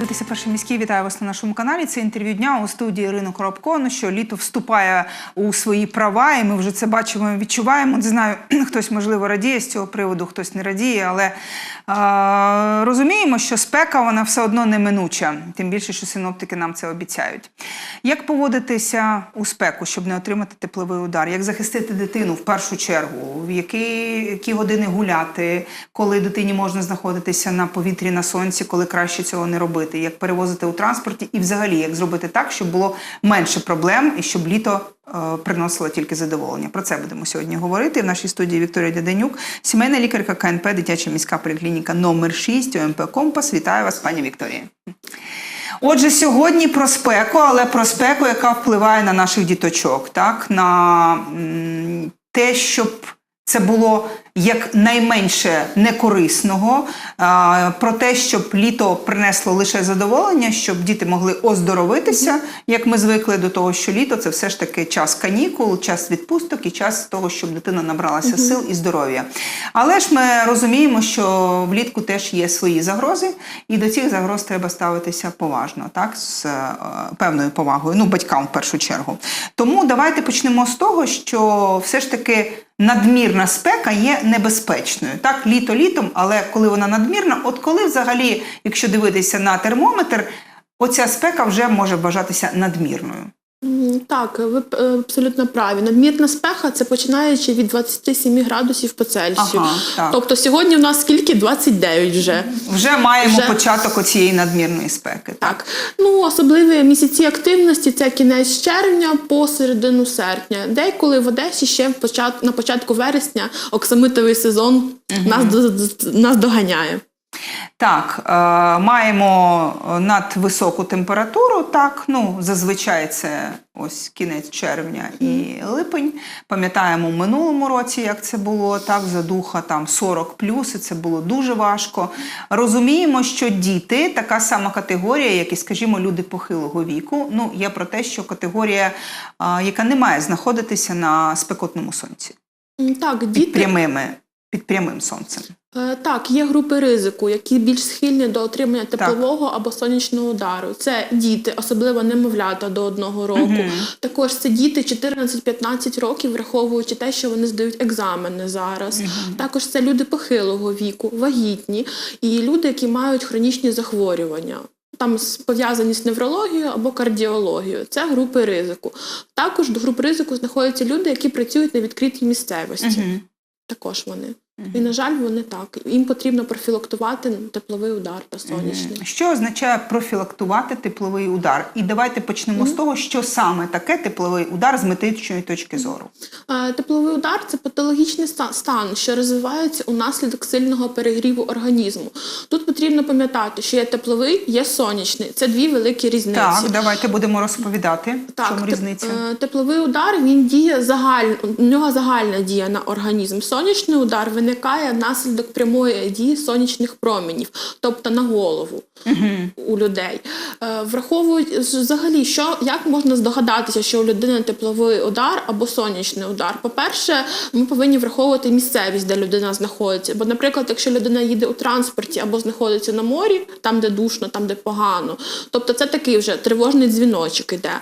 дивитеся перший міський. Вітаю вас на нашому каналі. Це інтерв'ю дня у студії Ірини Коробко. Ну що літо вступає у свої права, і ми вже це бачимо і відчуваємо. Не знаю, хтось можливо радіє з цього приводу, хтось не радіє, але е, розуміємо, що спека вона все одно неминуча. Тим більше, що синоптики нам це обіцяють. Як поводитися у спеку, щоб не отримати тепловий удар? Як захистити дитину в першу чергу? В які, які години гуляти, коли дитині можна знаходитися на повітрі на сонці, коли краще цього не робити? Як перевозити у транспорті, і взагалі як зробити так, щоб було менше проблем і щоб літо е, приносило тільки задоволення? Про це будемо сьогодні говорити. В нашій студії Вікторія Дяденюк, сімейна лікарка КНП, дитяча міська поліклініка номер 6 ОМП Компас. Вітаю вас, пані Вікторія. Отже, сьогодні про спеку, але про спеку, яка впливає на наших діточок, так на те, щоб це було якнайменше некорисного, про те, щоб літо принесло лише задоволення, щоб діти могли оздоровитися, як ми звикли до того, що літо це все ж таки час канікул, час відпусток і час того, щоб дитина набралася сил і здоров'я. Але ж ми розуміємо, що влітку теж є свої загрози, і до цих загроз треба ставитися поважно, так, з е, певною повагою, ну, батькам в першу чергу. Тому давайте почнемо з того, що все ж таки надмірна спека є небезпечною. Так, літо літом, але коли вона надмірна, от коли взагалі, якщо дивитися на термометр, оця спека вже може вважатися надмірною. Так, ви е, абсолютно праві. Надмірна спеха це починаючи від 27 градусів по Цельсію. Ага, так. Тобто сьогодні у нас скільки? 29 вже. Вже маємо Вже. початок оцієї надмірної спеки. Так. Ну, особливі місяці активності це кінець червня по середину серпня. Деколи в Одесі ще на початку вересня оксамитовий сезон нас, до- нас доганяє. Так, е, маємо надвисоку температуру. Так, ну зазвичай це ось кінець червня і липень. Пам'ятаємо в минулому році, як це було. Так, задуха там 40 плюс, і це було дуже важко. Розуміємо, що діти така сама категорія, як і, скажімо, люди похилого віку. Ну, я про те, що категорія, е, яка не має знаходитися на спекотному сонці Так, під прямими, під прямим сонцем. Е, Так, є групи ризику, які більш схильні до отримання теплового або сонячного удару. Це діти, особливо немовлята до одного року. Також це діти 14-15 років, враховуючи те, що вони здають екзамени зараз. Також це люди похилого віку, вагітні і люди, які мають хронічні захворювання. Там пов'язані з неврологією або кардіологією. Це групи ризику. Також до груп ризику знаходяться люди, які працюють на відкритій місцевості. Також вони. І, на жаль, вони так. Їм потрібно профілактувати тепловий удар та сонячний. Що означає профілактувати тепловий удар? І давайте почнемо з того, що саме таке тепловий удар з медичної точки зору. Е, Тепловий удар це патологічний стан, що розвивається унаслідок сильного перегріву організму. Тут потрібно пам'ятати, що є тепловий, є сонячний. Це дві великі різниці. Так, давайте будемо розповідати, в чому теп- різниця. е, Тепловий удар він діє загаль... у нього загальна дія на організм. Сонячний удар виникає внаслідок прямої дії сонячних промінів, тобто на голову у людей. Е, Враховують взагалі, що як можна здогадатися, що у людини тепловий удар або сонячний удар. По-перше, ми повинні враховувати місцевість, де людина знаходиться. Бо, наприклад, якщо людина їде у транспорті або знаходиться на морі, там де душно, там де погано, тобто це такий вже тривожний дзвіночок іде.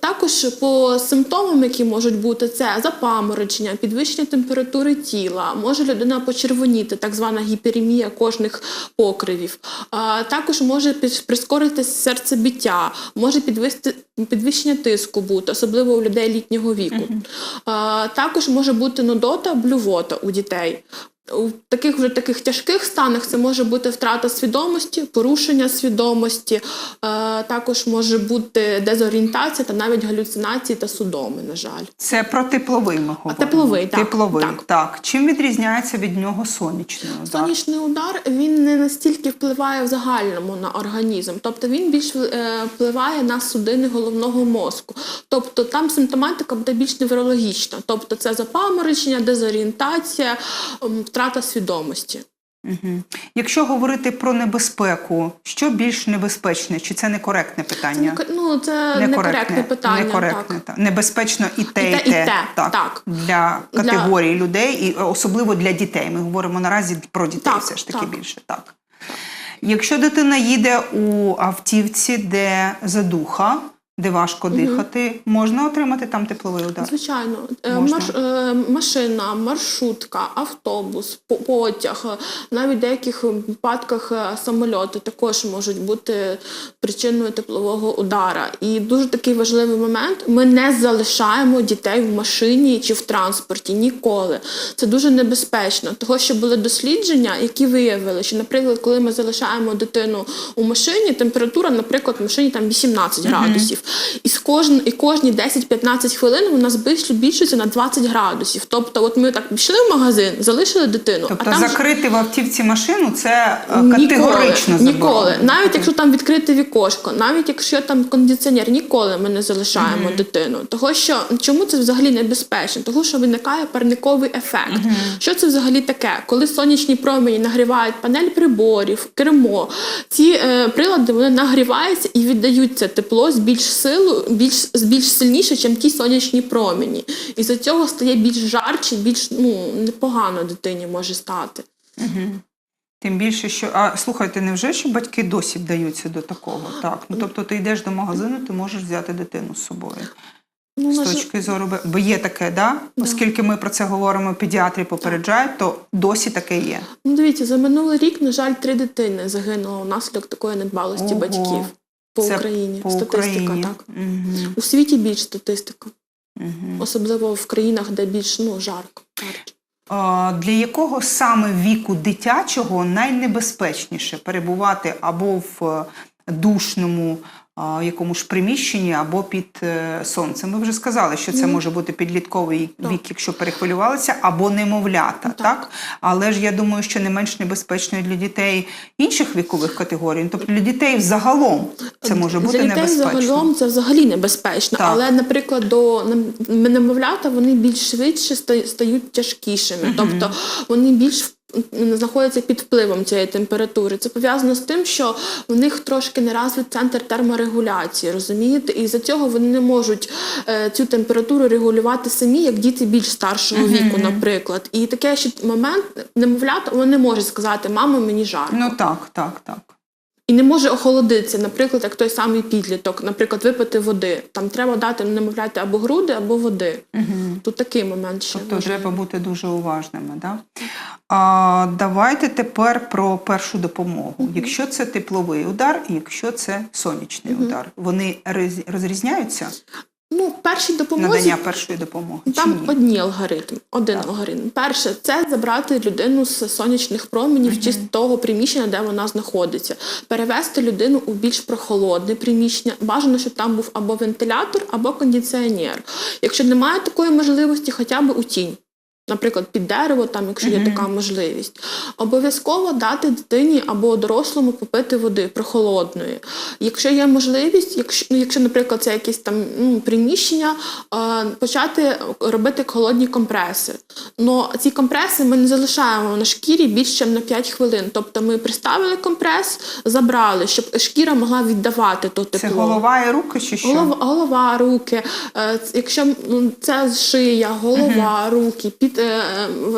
Також по симптомам, які можуть бути, це запаморочення, підвищення температури тіла, може людина почервоніти, так звана гіперемія кожних покривів. А, також може прискорити серцебиття, може підвести підвищення тиску бути, особливо у людей літнього віку. А, також може бути нудота, блювота у дітей. У таких вже таких тяжких станах це може бути втрата свідомості, порушення свідомості, е, також може бути дезорієнтація та навіть галюцинації та судоми, на жаль. Це про тепловий ми говоримо. тепловий, так, Тепловий, так. так. Чим відрізняється від нього сонячний удар? Сонячний удар він не настільки впливає в загальному на організм, тобто він більш е, впливає на судини головного мозку. Тобто там симптоматика буде більш неврологічна, тобто це запаморочення, дезорієнтація, втрата свідомості. Угу. Якщо говорити про небезпеку, що більш небезпечне? Чи це некоректне питання? Це, ну, це некоректне питання. Некоректне, так. так. Небезпечно і те, і те, І те, і те, так, так. для Для- категорії людей, і особливо для дітей. Ми говоримо наразі про дітей Так, все ж таки так. більше. Так. Якщо дитина їде у автівці, де задуха, де важко дихати, можна отримати там тепловий удар? Звичайно, Е, Можна. маш- е, машина, маршрутка, автобус, потяг, е, навіть в деяких випадках самольоти також можуть бути причиною теплового удара. І дуже такий важливий момент: ми не залишаємо дітей в машині чи в транспорті ніколи. Це дуже небезпечно, того що були дослідження, які виявили, що, наприклад, коли ми залишаємо дитину у машині, температура, наприклад, в машині там 18 градусів. І з кожн, і кожні 10-15 хвилин вона збільш- збільшується на 20 градусів. Тобто, от ми так пішли в магазин, залишили дитину, Тобто а там ж- закрити в автівці машину це е, категорично ніколи, ніколи. Навіть якщо там відкрите вікошко, навіть якщо там кондиціонер, ніколи ми не залишаємо дитину. Того що чому це взагалі небезпечно? Того що виникає парниковий ефект. Що це взагалі таке? Коли сонячні промені нагрівають панель приборів, кермо, ці е, прилади вони нагріваються і віддають це тепло з більш силу, більш більш сильніше, ніж ті сонячні промені. І за цього стає більш жарче, більш ну непогано дитині може стати. Тим більше, що а слухайте, невже що батьки досі вдаються до такого? Так, ну тобто ти йдеш до магазину, ти можеш взяти дитину з собою. Ну, З точки зору, бо- є таке, да? Оскільки ми про це говоримо, педіатри попереджають, то досі таке є. Ну, дивіться, за минулий рік, на жаль, три дитини загинуло внаслідок такої недбалості Ого. батьків по Це Україні. По Статистика, Україні. так. Угу. У світі більш статистика, Угу. особливо в країнах, де більш ну, жарко. А, Для якого саме віку дитячого найнебезпечніше перебувати або в душному якомусь приміщенні, або під е, сонцем? Ми вже сказали, що це може бути підлітковий вік, якщо перехвилювалися, або немовлята, Ну, так. Але ж я думаю, що не менш небезпечно для дітей інших вікових категорій. Тобто для дітей взагалом це може бути Для дітей небезпечно. загалом це взагалі небезпечно. Так. Але, наприклад, до немовлята вони більш швидше стають тяжкішими, тобто вони більш знаходяться під впливом цієї температури. Це пов'язано з тим, що в них трошки не розвит центр терморегуляції, розумієте? І за цього вони не можуть е, цю температуру регулювати самі, як діти більш старшого віку, наприклад. І таке ще момент немовлята вони не можуть сказати, мамо, мені жарко. Ну так, так, так. І не може охолодитися, наприклад, як той самий підліток, наприклад, випити води. Там треба дати немовляти або груди, або води. Угу. Тут такий момент ще. Тобто важливий. треба бути дуже уважними. Да? А, давайте тепер про першу допомогу. Якщо це тепловий удар, і якщо це сонячний удар, вони роз- розрізняються Ну, першій допомозі надання першої допомоги? там чи ні? одні алгоритм. Один алгоритм. Перше, це забрати людину з сонячних променів чи з того приміщення, де вона знаходиться, перевести людину у більш прохолодне приміщення. Бажано, щоб там був або вентилятор, або кондиціонер. Якщо немає такої можливості, хоча б у тінь. Наприклад, під дерево, там, якщо є така можливість, обов'язково дати дитині або дорослому попити води прохолодної. Якщо є можливість, якщо, ну, якщо наприклад, це якесь там ну, приміщення, е, почати робити холодні компреси. Но ці компреси ми не залишаємо на шкірі більше ніж на 5 хвилин. Тобто ми приставили компрес, забрали, щоб шкіра могла віддавати то тепло. Це голова і руки, чи що? Голова, голова, руки, е, якщо ну, це шия, голова, руки, під е,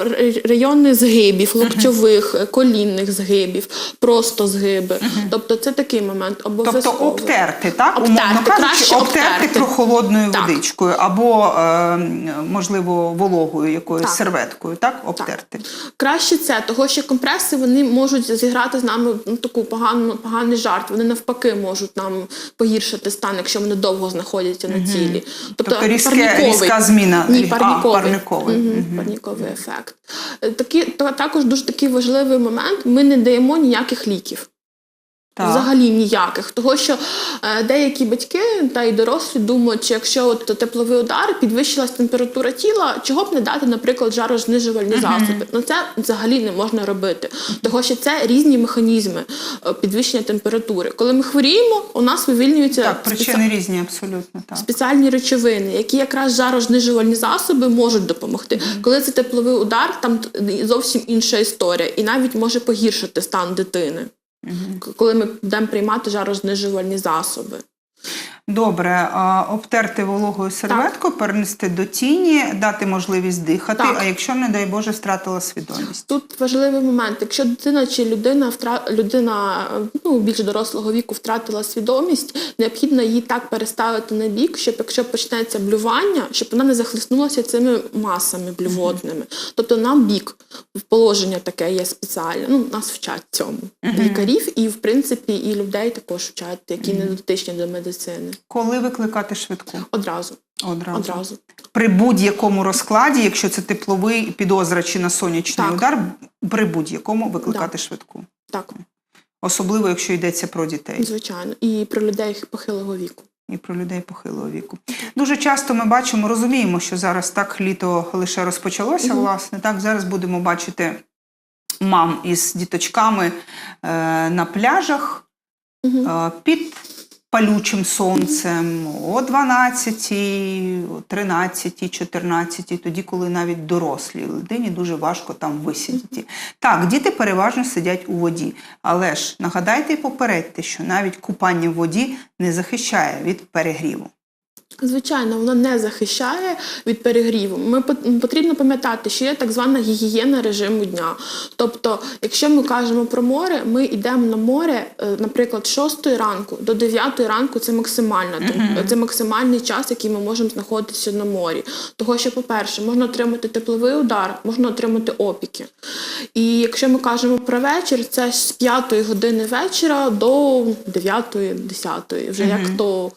р- райони згибів, локтьових, е, колінних згибів, просто згиби. Тобто це такий момент обов'язково. Тобто обтерти, так? Обтерти, Умовно кажучи, краще обтерти, обтерти. прохолодною Так. водичкою або, е, можливо, вологою якоюсь Так. серветкою, так? Обтерти. Краще це, того що компреси вони можуть зіграти з нами ну, таку погану, поганий жарт. Вони навпаки можуть нам погіршити стан, якщо вони довго знаходяться на тілі. Тобто, Тобто різке- різка зміна. Ні, А, парніковий. парниковий. Мгм, парніковий ефект. Е, Такі, то також дуже такий важливий момент. Ми не даємо ніяких ліків. Так. Взагалі ніяких. Того, що е, деякі батьки та й дорослі думають, що якщо от тепловий удар, підвищилась температура тіла, чого б не дати, наприклад, жарознижувальні засоби. Ну це взагалі не можна робити. Того, що це різні механізми е, підвищення температури. Коли ми хворіємо, у нас вивільнюються Так, спеці- різні, абсолютно так. спеціальні речовини, які якраз жарознижувальні засоби можуть допомогти. Коли це тепловий удар, там зовсім інша історія, і навіть може погіршити стан дитини, коли ми будемо приймати жарознижувальні засоби. Добре, обтерти вологою серветкою, перенести до тіні, дати можливість дихати. Так. А якщо, не дай Боже, втратила свідомість? Тут важливий момент. Якщо дитина чи людина втра... людина ну, більш дорослого віку втратила свідомість, необхідно її так переставити на бік, щоб якщо почнеться блювання, щоб вона не захлиснулася цими масами блювотними. Тобто на бік в положення таке є спеціальне. Ну, нас вчать цьому лікарів, і в принципі і людей також вчать, які не дотичні до медицини. Коли викликати швидку? Одразу. Одразу. Одразу. При будь-якому розкладі, якщо це тепловий підозра чи на сонячний Так. удар, при будь-якому викликати швидку. Так, Особливо, якщо йдеться про дітей. звичайно. І про людей похилого віку. і про людей похилого віку. Дуже часто ми бачимо, розуміємо, що зараз так літо лише розпочалося, власне. Так, зараз будемо бачити мам із діточками е, на пляжах Мгм. е, під палючим сонцем о 12, о 13, 14, тоді, коли навіть дорослій людині дуже важко там висидіти. Так, діти переважно сидять у воді, але ж нагадайте і попередьте, що навіть купання в воді не захищає від перегріву. Звичайно, воно не захищає від перегріву. Ми потрібно пам'ятати, що є так звана гігієна режиму дня. Тобто, якщо ми кажемо про море, ми йдемо на море, е, наприклад, з 6 ранку до 9 ранку це максимальна це максимальний час, який ми можемо знаходитися на морі. Того, що, по-перше, можна отримати тепловий удар, можна отримати опіки. І якщо ми кажемо про вечір, це з 5 години вечора до 9 10 вже як хто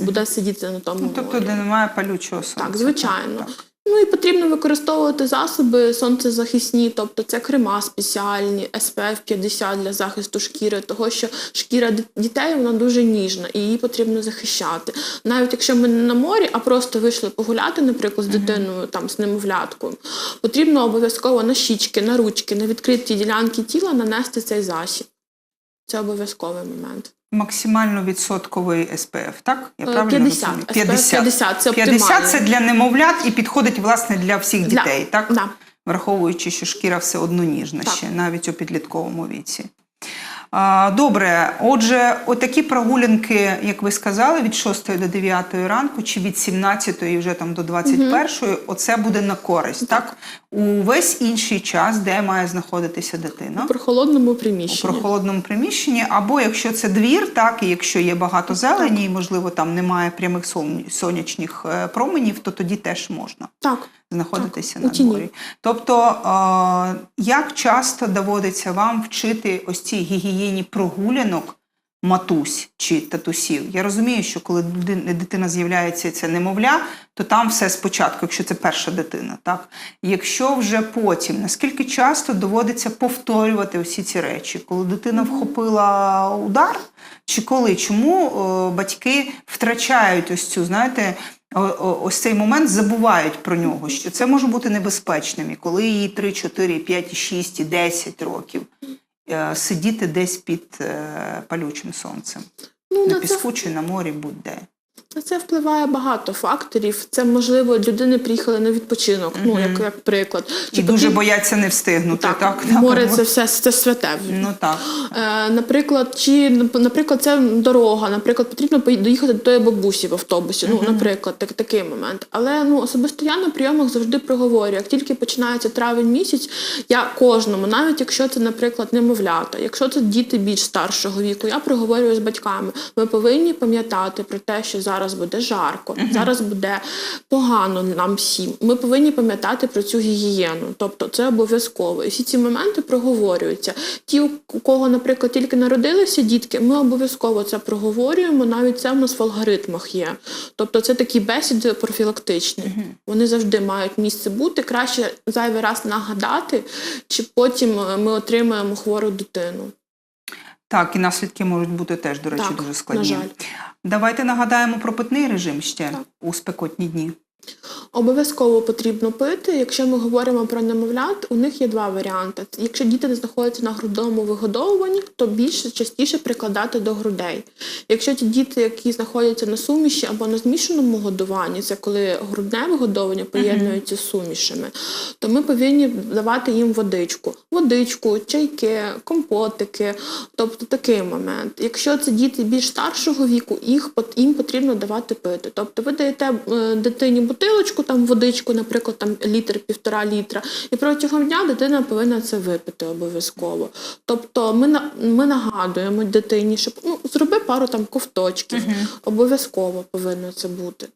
буде сидіти на тому Ну, тобто, де немає палючого сонця. Так, звичайно. Так, так. Ну і потрібно використовувати засоби сонцезахисні, тобто це крема спеціальні, SPF 50 для захисту шкіри, того що шкіра дітей вона дуже ніжна і її потрібно захищати. Навіть якщо ми не на морі, а просто вийшли погуляти, наприклад, з дитиною там з немовляткою, потрібно обов'язково на щічки, на ручки, на відкриті ділянки тіла нанести цей засіб. Це обов'язковий момент. Максимально відсотковий СПФ, так? Я Е, правильно 50. розумію? 50. 50 це 50 це для немовлят і підходить власне для всіх дітей, так? Да. Враховуючи, що шкіра все одно ніжна Так. ще, навіть у підлітковому віці. Добре, отже, отакі прогулянки, як ви сказали, від 6 до 9 ранку, чи від 17 вже там до 21, оце буде на користь, так? У весь інший час, де має знаходитися дитина? У прохолодному у приміщенні. прохолодному приміщенні, або якщо це двір, так і якщо є багато зелені, і можливо там немає прямих сон- сонячних е, променів, то тоді теж можна Так. Знаходитися Так, на дворі. Тобто, е, як часто доводиться вам вчити ось цій гігієні прогулянок? Матусь чи татусів. Я розумію, що коли дитина- з'являється це немовля, то там все спочатку, якщо це перша дитина. Так? Якщо вже потім, наскільки часто доводиться повторювати усі ці речі, коли дитина вхопила удар, чи коли? Чому е, батьки втрачають ось цю, знаєте, ось цей момент забувають про нього, що це може бути небезпечним, і коли їй 3, 4, 5, 6, і 10 років е, сидіти десь під е, палючим сонцем. Ну, На це піску чи на морі, будь-де. Це впливає багато факторів. Це можливо людини приїхали на відпочинок, ну як, як приклад. І дуже потрібно- бояться не встигнути. так, Так, море от. це все це святе. Ну так. Е, наприклад, чи наприклад, це дорога, наприклад, потрібно доїхати до тої бабусі в автобусі. Ну, наприклад, так, такий момент. Але ну особисто я на прийомах завжди проговорюю. Як тільки починається травень місяць, я кожному, навіть якщо це, наприклад, немовлята, якщо це діти більш старшого віку, я проговорюю з батьками. Ми повинні пам'ятати про те, що зараз буде жарко, зараз буде погано нам всім. Ми повинні пам'ятати про цю гігієну. Тобто це обов'язково. І всі ці моменти проговорюються. Ті, у кого, наприклад, тільки народилися дітки, ми обов'язково це проговорюємо. Навіть це в нас в алгоритмах є. Тобто, це такі бесіди профілактичні. Вони завжди мають місце бути. Краще зайвий раз нагадати, чи потім е, ми отримаємо хвору дитину. Так, і наслідки можуть бути теж, до речі, Так, дуже складні. на жаль. Давайте нагадаємо про питний режим ще Так. у спекотні дні. Обов'язково потрібно пити. Якщо ми говоримо про немовлят, у них є два варіанти. Якщо діти не знаходяться на грудному вигодовуванні, то більше частіше прикладати до грудей. Якщо ті діти, які знаходяться на суміші або на змішаному годуванні, це коли грудне вигодовування поєднується з сумішами, то ми повинні давати їм водичку. Водичку, чайки, компотики, тобто такий момент. Якщо це діти більш старшого віку, їх їм потрібно давати пити. Тобто ви даєте е, дитині бутилочку, там водичку, наприклад, там літр, півтора літра, і протягом дня дитина повинна це випити обов'язково. Тобто ми, на- ми нагадуємо дитині, щоб ну, зроби пару там ковточків. Обов'язково повинно це бути.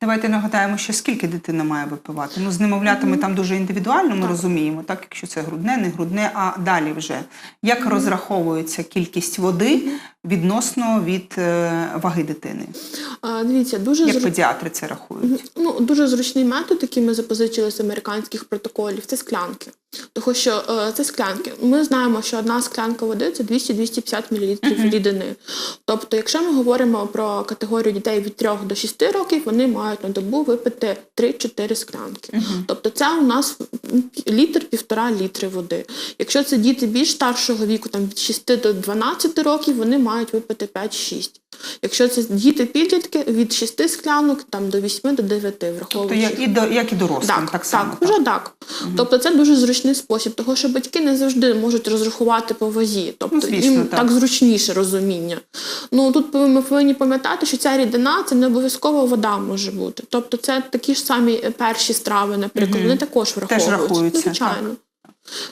Давайте нагадаємо, що скільки дитина має випивати. Ну, з немовлятами там дуже індивідуально, ми розуміємо, так, якщо це грудне, не грудне, а далі вже. Як розраховується кількість води відносно від е, ваги дитини? А, дивіться, дуже Як зру- педіатри це рахують? Ну, дуже зручний метод, який ми запозичили з американських протоколів, це склянки. Тому що е, це склянки. Ми знаємо, що одна склянка води це 200-250 мл рідини. Тобто, якщо ми говоримо про категорію дітей від 3 до 6 років, вони мають на добу випити 3-4 склянки. Тобто, це у нас літр, півтора літри води. Якщо це діти більш старшого віку, там від 6 до 12 років, вони мають випити 5-6. Якщо це діти підлітки від 6 склянок там до 8 до 9, Тобто як і, до, як і дорослим, так, Так, само. так, вже так. Тобто це дуже зручний спосіб, тому що батьки не завжди можуть розрахувати по вазі. Тобто Ну, звісно, їм так. так. зручніше розуміння. Ну тут ми повинні пам'ятати, що ця рідина це не обов'язково вода може бути. Тобто це такі ж самі е, перші страви, наприклад, вони також враховуються. рахуються, Ну, Звичайно.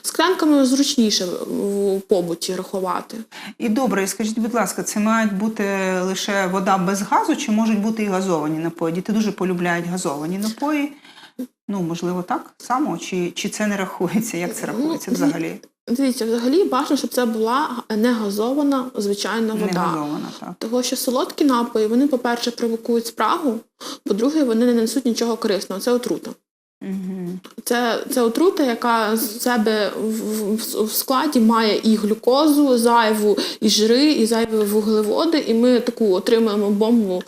Склянками зручніше в побуті рахувати. І добре, і скажіть, будь ласка, це мають бути лише вода без газу, чи можуть бути і газовані напої? Діти дуже полюбляють газовані напої. Ну, можливо, так само, чи, чи це не рахується? Як це рахується Ну, взагалі? Дивіться, взагалі бажано, щоб це була не газована звичайна Не вода. газована, так. Того, що солодкі напої, вони, по-перше, провокують спрагу, по-друге, вони не несуть нічого корисного. Це отрута. Угу. Це, це отрута, яка з себе в, в, в складі має і глюкозу зайву, і жири, і зайві вуглеводи, і ми таку отримуємо бомбу,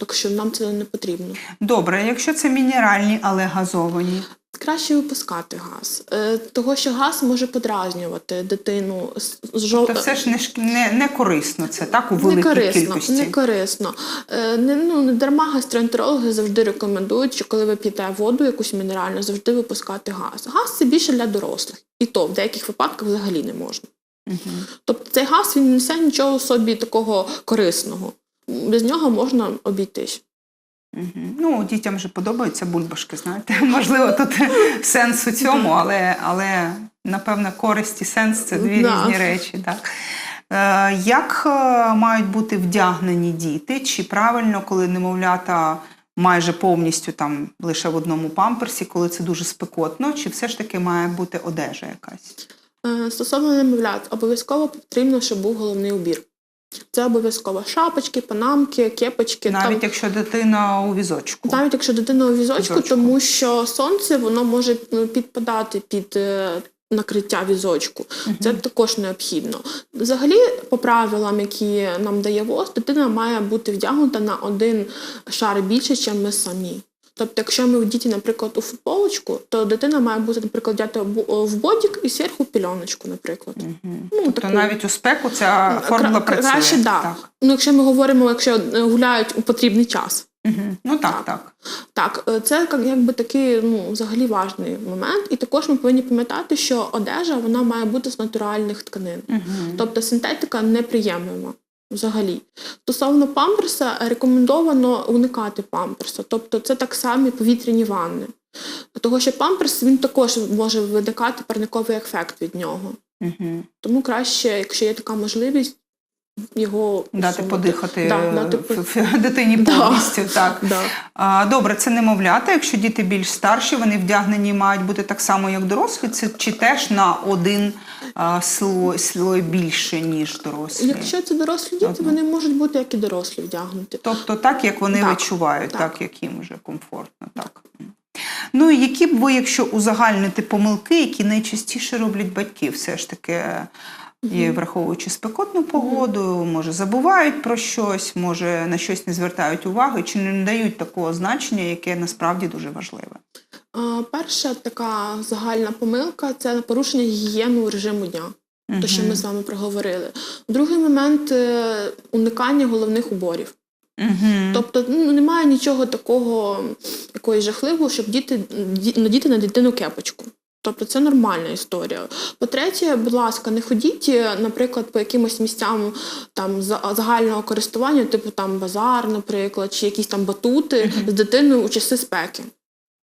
так що нам це не потрібно. Добре, якщо це мінеральні, але газовані. Краще випускати газ, е, того що газ може подразнювати дитину з жов... То все ж не, не, не корисно це, так, у великій не корисно, кількості. не корисно. Е, не, ну, не дарма гастроентерологи завжди рекомендують, що коли ви п'єте воду якусь мінеральну, завжди випускати газ. Газ це більше для дорослих. І то в деяких випадках взагалі не можна. Мгм. Тобто цей газ він не несе нічого собі такого корисного. Без нього можна обійтись. Ну, дітям же подобаються бульбашки, знаєте. Можливо, тут сенс у цьому, але, але напевно, користь і сенс це дві Да. різні речі. Так. Е, Як е, мають бути вдягнені діти? Чи правильно, коли немовлята майже повністю там лише в одному памперсі, коли це дуже спекотно, чи все ж таки має бути одежа якась? Е, Стосовно немовлят, обов'язково потрібно, щоб був головний убір. Це обов'язково шапочки, панамки, кепочки. Навіть там, якщо дитина у візочку. навіть якщо дитина у візочку, Візочку. тому що сонце воно може ну, підпадати під е, накриття візочку. Це також необхідно. Взагалі, по правилам, які нам дає ВОЗ, дитина має бути вдягнута на один шар більше, ніж ми самі. Тобто, якщо ми в діті, наприклад, у футболочку, то дитина має бути, наприклад, вдягнута в- в бодік і зверху пільоночку, наприклад. Мгм. Ну, Тобто таку. навіть у спеку ця формула Кра- працює. Краще, да. Так. Ну, якщо ми говоримо, якщо е, гуляють у потрібний час. Мгм. Ну так, так. Так, е, це якби такий ну, взагалі важний момент. І також ми повинні пам'ятати, що одежа вона має бути з натуральних тканин. Мгм. Тобто синтетика неприємлема взагалі. Стосовно памперса, рекомендовано уникати памперса. Тобто це так само повітряні ванни. Тому що памперс він також може виникати парниковий ефект від нього. Угу. Тому краще, якщо є така можливість, його Дати усунути. подихати Да, е, дати дитині Да. повністю. Так. Да. А, Добре, це немовлята. Якщо діти більш старші, вони вдягнені мають бути так само, як дорослі, це чи теж на один а, слой, слой більше, ніж дорослі. Якщо це дорослі діти, Ага. вони можуть бути як і дорослі вдягнуті. Тобто так, як вони Так, відчувають, так. так. як їм вже комфортно. Так. Ну і які б ви, якщо узагальнити помилки, які найчастіше роблять батьки, все ж таки. І враховуючи спекотну погоду, може забувають про щось, може на щось не звертають уваги, чи не дають такого значення, яке насправді дуже важливе. Перша така загальна помилка це порушення гігієну режиму дня. То, що ми з вами проговорили. Другий момент е, уникання головних уборів. Угу. Тобто ну, немає нічого такого якоїсь жахливого, щоб діти надіти на дитину кепочку. Тобто це нормальна історія. По-третє, будь ласка, не ходіть, е, наприклад, по якимось місцям там загального користування, типу там базар, наприклад, чи якісь там батути з дитиною у часи спеки.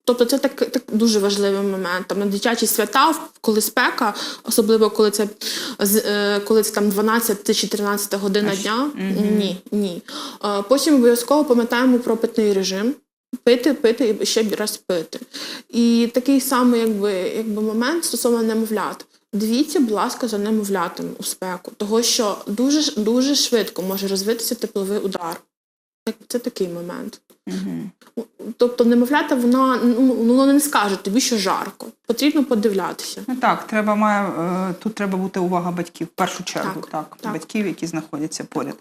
Тобто це так, так дуже важливий момент. Там на дитячі свята, коли спека, особливо коли це е, коли це там 12 чи 13 година Аж- дня. Мгм. Ні, ні. Е, Потім обов'язково пам'ятаємо про питний режим. Пити, пити і ще раз пити. І такий самий якби, якби момент стосовно немовлят. Дивіться, будь ласка, за немовлятами у спеку, того що дуже дуже швидко може розвитися тепловий удар. Це такий момент. Угу. Тобто немовлята, вона ну, воно не скаже тобі, що жарко. Потрібно подивлятися. Ну так, треба має е, тут треба бути увага батьків в першу чергу, Так, так, так. батьків, які знаходяться поряд.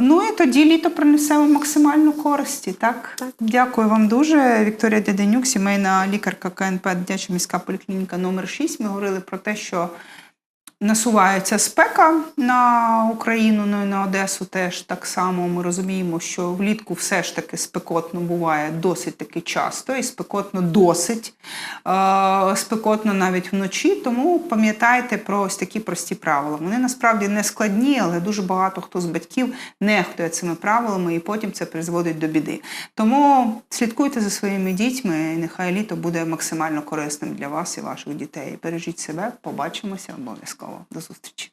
Ну і тоді літо принесе вам максимальну користі. Так? Так. Дякую вам дуже. Вікторія Дяденюк, сімейна лікарка КНП Дитяча міська поліклініка номер 6 Ми говорили про те, що насувається спека на Україну, ну і на Одесу теж так само. Ми розуміємо, що влітку все ж таки спекотно буває досить таки часто, і спекотно досить е, спекотно навіть вночі. Тому пам'ятайте про ось такі прості правила. Вони насправді не складні, але дуже багато хто з батьків нехтує цими правилами, і потім це призводить до біди. Тому слідкуйте за своїми дітьми, і нехай літо буде максимально корисним для вас і ваших дітей. Бережіть себе, побачимося обов'язково. До зустрічі.